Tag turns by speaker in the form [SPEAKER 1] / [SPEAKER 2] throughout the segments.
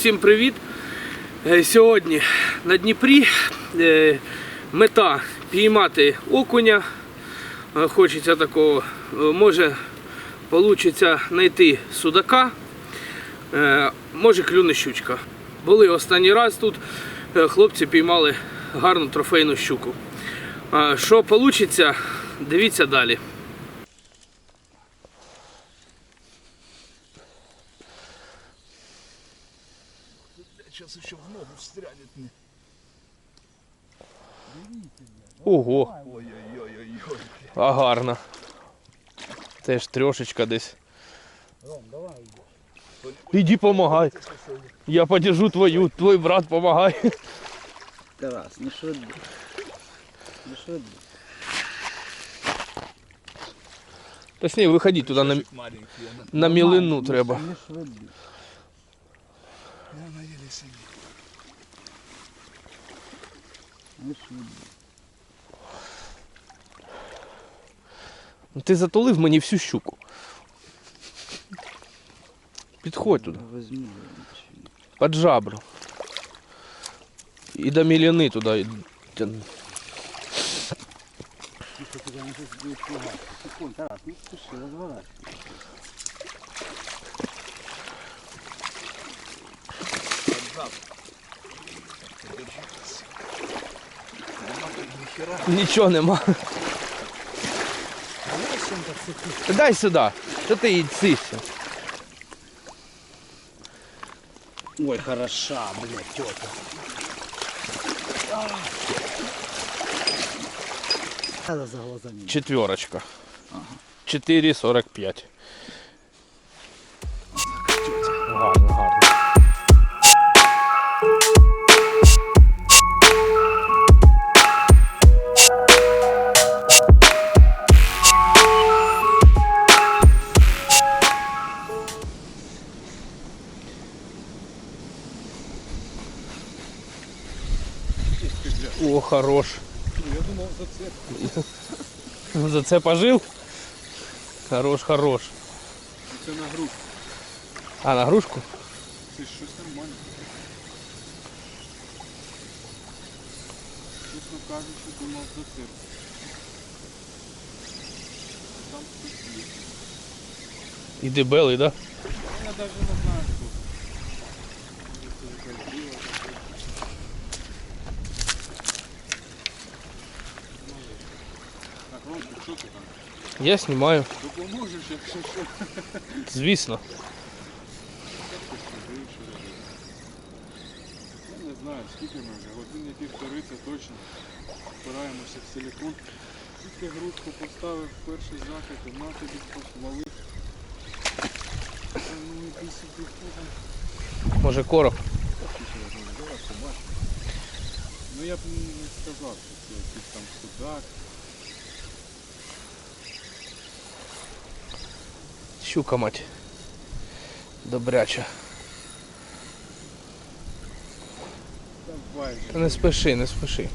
[SPEAKER 1] Всім привіт! Е, Сьогодні на Дніпрі е, мета піймати окуня. Е, Хочеться такого, може вийде знайти судака, може клюне щучка. Були останній раз тут, хлопці піймали гарну трофейну щуку. Що вийде, дивіться далі.
[SPEAKER 2] Еще в ногу встрянет мне.
[SPEAKER 1] Ого!
[SPEAKER 2] Ой-ой-ой-ой.
[SPEAKER 1] А гарно. Теж трошечка десь. Ром, давай. Іди помагай. Я подержу твою, твой брат помагай.
[SPEAKER 3] Тарас, не швидко. Не швидко.
[SPEAKER 1] Точніше, виходи туди на,
[SPEAKER 2] Маленький
[SPEAKER 1] на мілину треба.
[SPEAKER 3] Не швидко.
[SPEAKER 2] Она еле сидит.
[SPEAKER 3] Не
[SPEAKER 1] Ти затулив мені всю щуку. Підходь туди,
[SPEAKER 3] Возьми.
[SPEAKER 1] під жабру. І до мілини туди. тяни. Нічого нема. Дай сюди. Що ти їй цишся?
[SPEAKER 3] Ой, хороша, блядь, тетя. Надо за глазами.
[SPEAKER 1] Четверочка. 4,45. О, хорош.
[SPEAKER 2] Я думал, зацеп.
[SPEAKER 1] За це пожив? Хорош, хорош.
[SPEAKER 2] Це на грудь.
[SPEAKER 1] А, на грушку?
[SPEAKER 2] Це щось нормальне. Чесно кажучи, думав зацеп. Там хтось є.
[SPEAKER 1] І дебелий, да?
[SPEAKER 2] Ну, Я навіть не знаю, хто. Що ти там?
[SPEAKER 1] Я знімаю.
[SPEAKER 2] Допоможеш, якщо що?
[SPEAKER 1] Звісно.
[SPEAKER 2] Я не знаю, скільки ми вже, години півтори це точно. Впираємося в силікон. Тільки грудку поставив перший захід, і на тобі Ну іди сюди, хто?
[SPEAKER 1] Може короб.
[SPEAKER 2] Ну я б не сказав, що це якийсь там судак.
[SPEAKER 1] Щука мать. Добряча.
[SPEAKER 2] Давай
[SPEAKER 1] Та. Не спеши, не спеши.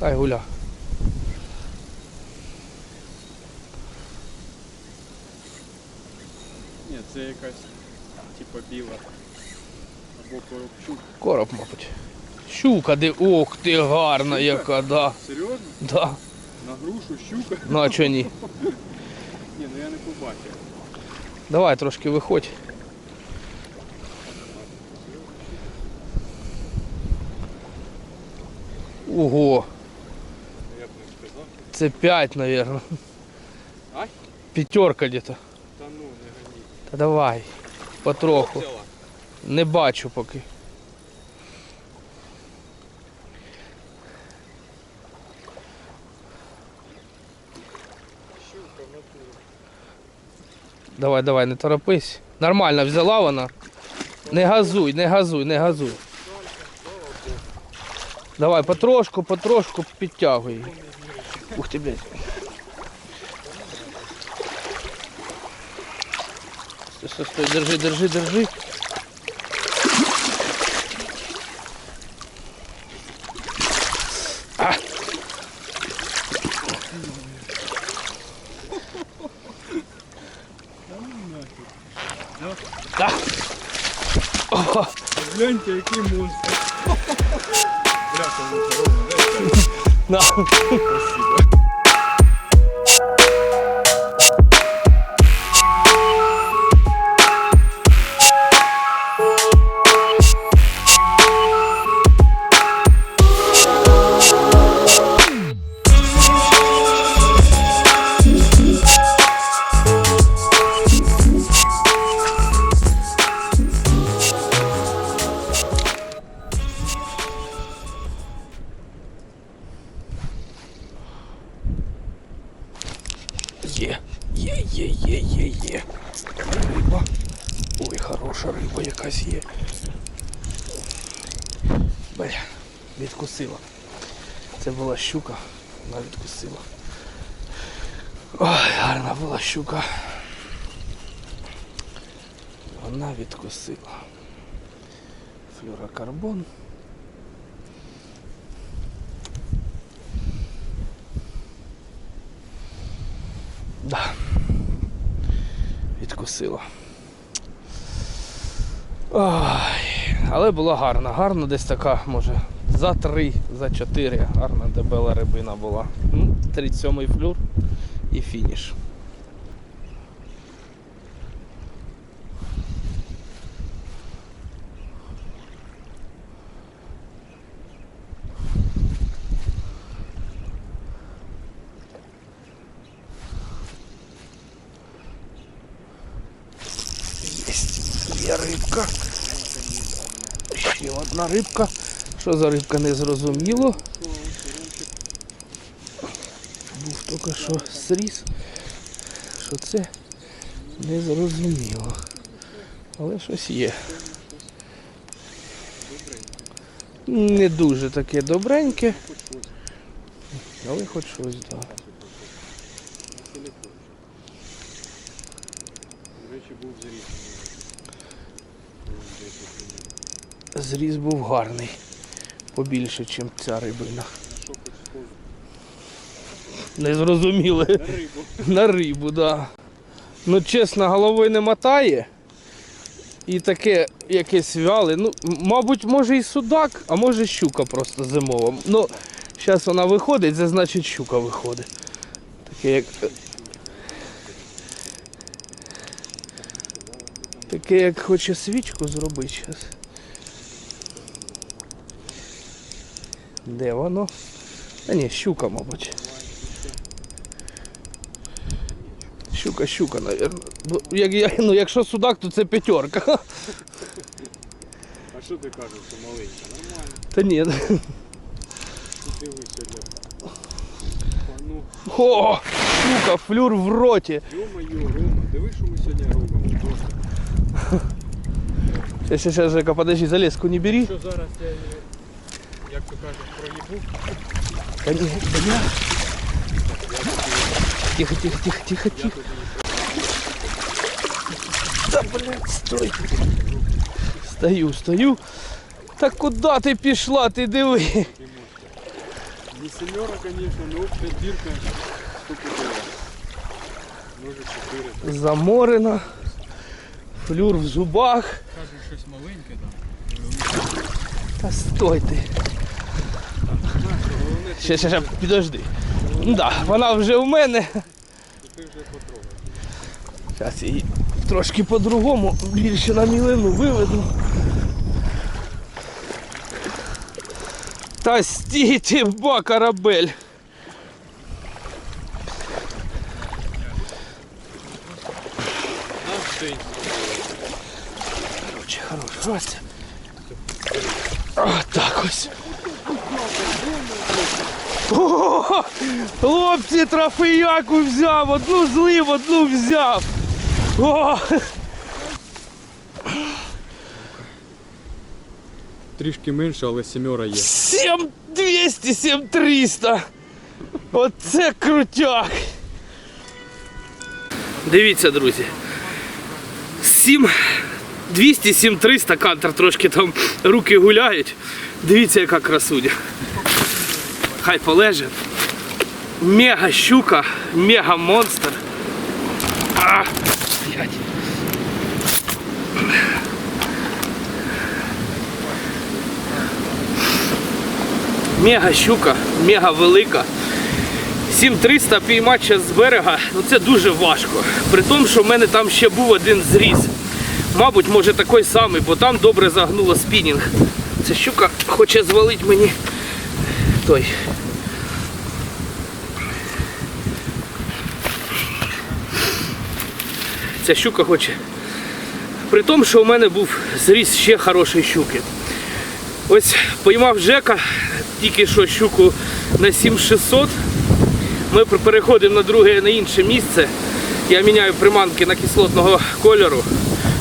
[SPEAKER 1] Хай гуля.
[SPEAKER 2] Ні, це якась типа біла. Або коробчук.
[SPEAKER 1] Короб, мабуть. Щука, де. Ох ти гарна яка, да.
[SPEAKER 2] Серйозно?
[SPEAKER 1] Да.
[SPEAKER 2] На грушу щука?
[SPEAKER 1] Ну а чого ні?
[SPEAKER 2] Ні, ну я не побачив.
[SPEAKER 1] Давай трошки виходь. Ого,
[SPEAKER 2] Я б не сказав.
[SPEAKER 1] це 5, наверное.
[SPEAKER 2] Ай?
[SPEAKER 1] Пятерка где-то.
[SPEAKER 2] Та ну, не гані.
[SPEAKER 1] Та давай. Потроху. Не бачу поки.
[SPEAKER 2] Щука в натурі.
[SPEAKER 1] Давай, давай, не торопись. Нормально взяла вона. Не газуй, не газуй, не газуй. Давай, потрошку, потрошку підтягуй. Ух ти, блядь. Стой, стой, стой, держи, держи, держи. que, que música. Não. вона відкусила. Ой, гарна була щука. Вона відкусила. Флюрокарбон. Да. Відкусила. Ой, але була гарна. Гарна десь така, може, за три, за чотири. Гарна дебела рибина була. Ну, 37-й флюр і фініш. Є рибка. Ще одна рибка. Що за рибка не зрозуміло. Був тільки що сріз. Що це не зрозуміло. Але щось є. Не дуже таке добреньке. Але хоч щось, так.
[SPEAKER 2] Зріз
[SPEAKER 1] був гарний. Побільше, ніж ця рибина. Не зрозуміли.
[SPEAKER 2] На рибу.
[SPEAKER 1] На рибу, да. Ну, чесно, головою не мотає. І таке якесь вяле. Ну, мабуть, може і судак, а може щука просто зимова. Ну, зараз вона виходить, це значить щука виходить. Таке як. Таке як хоче свічку зробити зараз. Де воно? А ні, щука, мабуть. Щука, щука, навірно. Бо Як, я- ну, якщо судак, то це п'ятерка.
[SPEAKER 2] А що ти кажеш, що маленька? Нормально.
[SPEAKER 1] Та ні.
[SPEAKER 2] Ти дивись сьогодні. А ну,
[SPEAKER 1] О, щука, флюр в роті.
[SPEAKER 2] йо-моє, Рома, диви, що ми сьогодні робимо. Просто.
[SPEAKER 1] Сейчас, сейчас, Жека, подожди, залезку не бери.
[SPEAKER 2] Що зараз я, її, як то кажуть, проїбу?
[SPEAKER 1] Конечно, да. Тихо, тихо, тихо, тихо, тихо. Да, блядь, стой. Стою, стою. Та куди ти пішла, ти диви.
[SPEAKER 2] Не семера, конечно, но общая дірка стопудова. Може чотири.
[SPEAKER 1] Заморена. Флюр в зубах.
[SPEAKER 2] Кажуть, щось маленьке там.
[SPEAKER 1] Та стой ти. Ще, ще, ще, підожди. Да, вона вже в мене.
[SPEAKER 2] ти вже потрогав.
[SPEAKER 1] Зараз її трошки по-другому більше на мілину виведу. Та стійте, ба, корабель.
[SPEAKER 2] Наш день.
[SPEAKER 1] Короче, хорош, Вася. О, так ось. О, хлопці, трофеяку взяв, одну злив, одну взяв. О,
[SPEAKER 2] Трішки менше, але сімера є.
[SPEAKER 1] 7200, 7300. Оце крутяк. Дивіться, друзі. 7 200, 7300 кантер трошки там руки гуляють. Дивіться, яка красуня. Хай полеже мега щука, мега монстр. А. Мега щука, мега велика. 7300 піймати ще з берега, ну це дуже важко. При тому, що в мене там ще був один зріз. Мабуть, може такий самий, бо там добре загнуло спінінг. Ця щука хоче звалити мені той. Ця щука хоче. При тому, що у мене був зріз ще хорошої щуки. Ось поймав Жека, тільки що щуку на 7600. Ми переходимо на друге на інше місце. Я міняю приманки на кислотного кольору,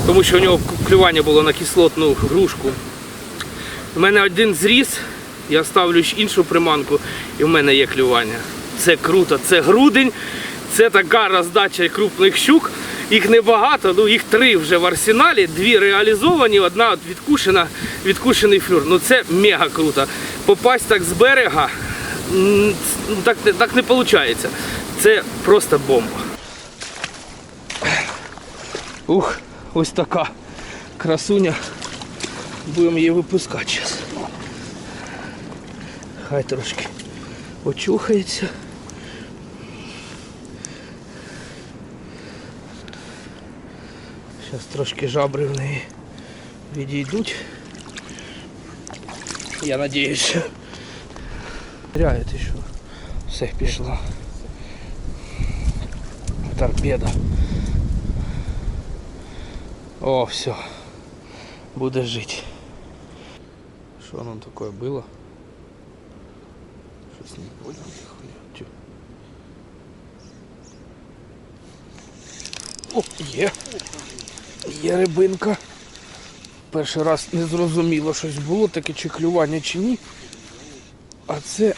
[SPEAKER 1] тому що у нього клювання було на кислотну грушку. У мене один зріз, я ставлю іншу приманку, і в мене є клювання. Це круто, це грудень, це така роздача крупних щук. Їх небагато, ну їх три вже в арсеналі, дві реалізовані, одна от відкушена, відкушений флюр. Ну це мега круто. Попасть так з берега, ну, так, не- так не виходить. Це просто бомба. Ух, ось така красуня. Будемо її випускати зараз. Хай трошки очухається. Зараз трошки жабри в неї відійдуть. Я надіюсь, що. Теряєте, що все пішло. Торпеда. О, все. Буде жити. Що воно таке було? Щось не понял. О, є. Є рибинка. Перший раз не зрозуміло щось було, таке чи клювання, чи ні. А це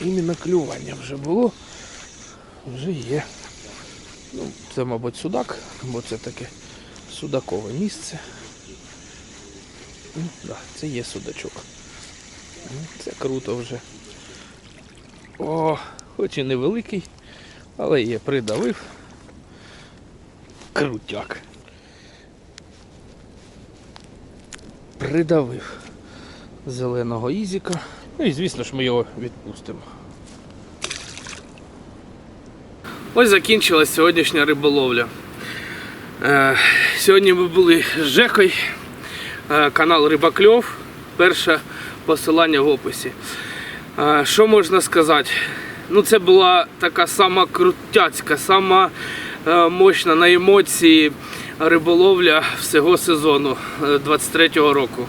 [SPEAKER 1] іменно клювання вже було. Вже є. Ну, це, мабуть, судак, бо це таке судакове місце. Ну, да, це є судачок. Ну, Це круто вже. О, хоч і невеликий, але є, придавив. Крутяк. Придавив зеленого ізіка. Ну і звісно ж ми його відпустимо. Ось закінчилась сьогоднішня риболовля. Е, сьогодні ми були з Жекою, е, канал Рибакльов. Перше посилання в описі. Е, що можна сказати? Ну, це була така сама крутяцька, сама е, мощна на емоції риболовля всього сезону е, 23-го року.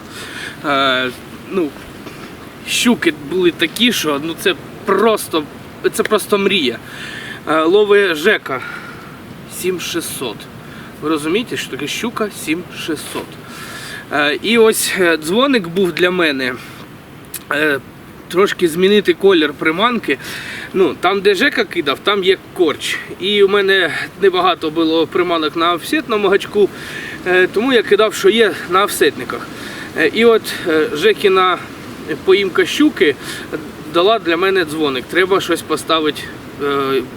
[SPEAKER 1] Е, ну, щуки були такі, що ну, це просто, це просто мрія. Е, Лови Жека 7600. Ви розумієте, що таке щука 7600. Е, І ось е, дзвоник був для мене. Трошки змінити колір приманки. Ну, там, де Жека кидав, там є корч. І у мене небагато було приманок на офсетному гачку, е, тому я кидав, що є на офсетниках. Е, І от е, Жекіна поїмка щуки дала для мене дзвоник. Треба щось поставити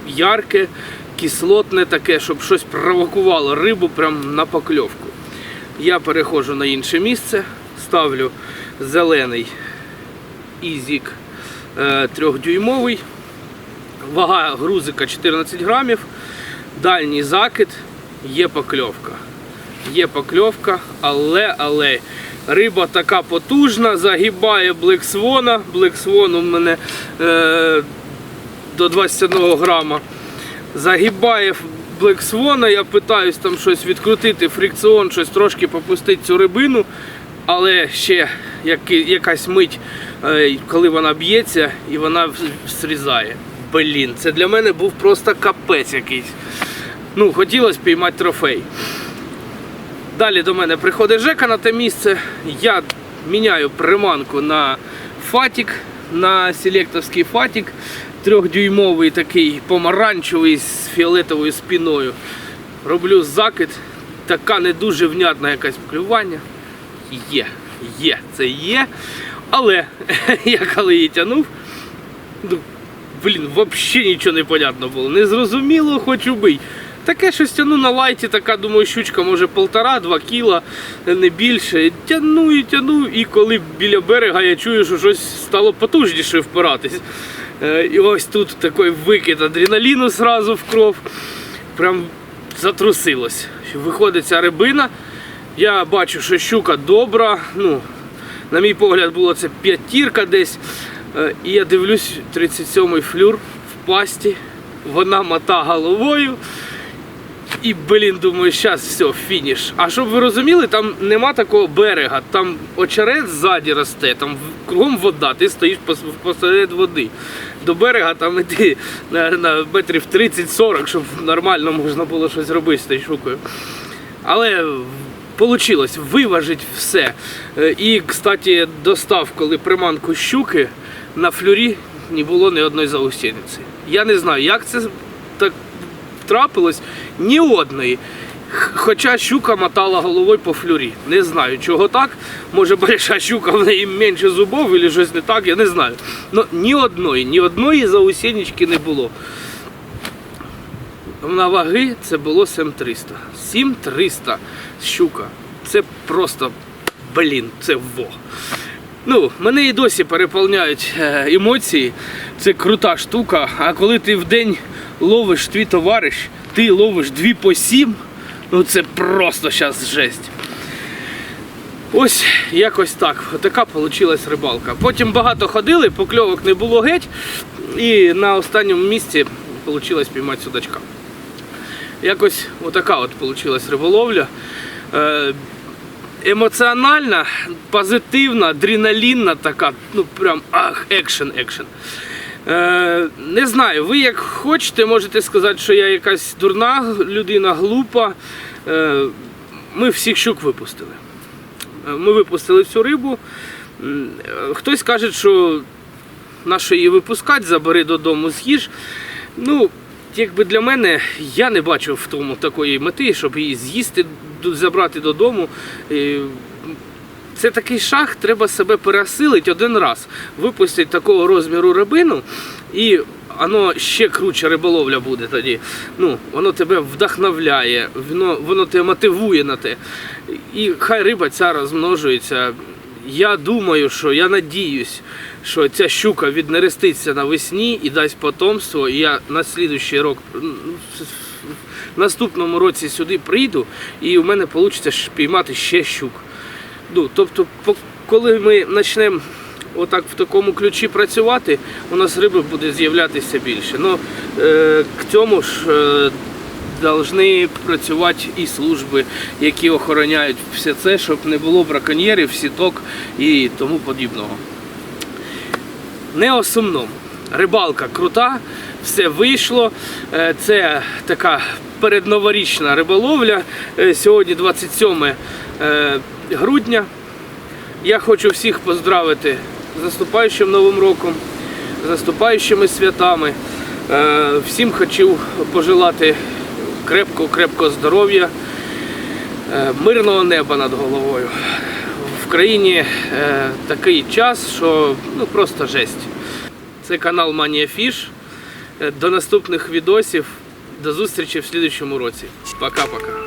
[SPEAKER 1] ярке, кислотне таке, щоб щось провокувало рибу прямо на покльовку. Я переходжу на інше місце, ставлю зелений ізік е, трьохдюймовий, вага грузика 14 грамів, дальній закид, є покльовка. Є покльовка, але, але риба така потужна, загибає блексвона. Блексвон у мене е, до 21 грама. Загибає блексвона, я питаюсь там щось відкрутити, фрикціон, щось трошки попустити цю рибину, але ще якась мить, е, коли вона б'ється і вона срізає. Блін, це для мене був просто капець якийсь. Ну, хотілося піймати трофей. Далі до мене приходить Жека на те місце. Я міняю приманку на фатік, на селектовський фатік. Трьохдюймовий такий помаранчевий з фіолетовою спіною. Роблю закид. Така не дуже внятна якась клювання. Є, є, це є. Але я коли її тянув, ну, блін, взагалі нічого не понятно було. Не зрозуміло, хоч убий. Таке щось тяну на лайті, така думаю, щучка може полтора-два кіла, не більше. Тяну і тяну, і коли біля берега я чую, що щось стало потужніше впиратись. Е, І ось тут такий викид адреналіну зразу в кров. Прям затрусилось. Виходить ця рибина. Я бачу, що щука добра. Ну, на мій погляд, було це п'ятірка десь. Е, І я дивлюсь, 37-й флюр в пасті. Вона мота головою. І, блін, думаю, зараз все, фініш. А щоб ви розуміли, там нема такого берега, там очерет ззаді росте, там кругом вода, ти стоїш посеред води. До берега там іти на, метрів 30-40, щоб нормально можна було щось робити з тією шукою. Але вийшло виважити все. Е, І, кстати, достав, коли приманку щуки на флюрі не було ні одної заусениці. Я не знаю, як це так трапилось, ні одної. Хоча щука мотала головою по флюрі. Не знаю, чого так. Може большая щука в неї менше зубов, або щось не так, я не знаю. Ну ні одної, ні одної заусенечки не було. На ваги це було 7300. 7300 щука. Це просто, блін, це во. Ну, мене і досі переповняють е, емоції. Це крута штука. А коли ти в день ловиш твій товариш, ти ловиш дві по сім, ну це просто зараз жесть. Ось якось так. Така вийшла рибалка. Потім багато ходили, покльовок не було геть. І на останньому місці вийшло піймати судачка. Якось отака от вийшла риболовля. Е, емоціональна, позитивна, адреналінна така, ну прям ах, екшен, екшен. Е, не знаю, ви як хочете, можете сказати, що я якась дурна людина, глупа. Е, ми всіх щук випустили. Е, Ми випустили всю рибу. Е, Хтось каже, що нащо її випускати, забери додому, з'їж. Ну, якби для мене я не бачу в тому такої мети, щоб її з'їсти, забрати додому. Це такий шаг, треба себе пересилити один раз, випустити такого розміру рибину, і воно ще круче риболовля буде тоді. Ну, воно тебе вдохновляє, воно, воно тебе мотивує на те. І хай риба ця розмножується. Я думаю, що я надіюсь, що ця щука віднереститься навесні і дасть потомство. І я на слідуючий рок, м, в наступному році сюди прийду, і у мене вийде піймати ще щук. Ну, тобто, коли ми почнемо отак в такому ключі працювати, у нас риби буде з'являтися більше. Ну, е, к цьому ж е, повинні працювати і служби, які охороняють все це, щоб не було браконьєрів, сіток і тому подібного. Не о сумному. Рибалка крута, все вийшло. Е, Це така передноворічна риболовля. Е, Сьогодні 27 е, грудня. Я хочу всіх поздравити з наступаючим Новим роком, з наступаючими святами. Всім хочу пожелати крепкого-крепкого здоров'я, е, мирного неба над головою. Країні е, такий час, що ну просто жесть. Це канал Манія Фіш. Е, До наступних відосів. До зустрічі в слідчому році. Пока-пока.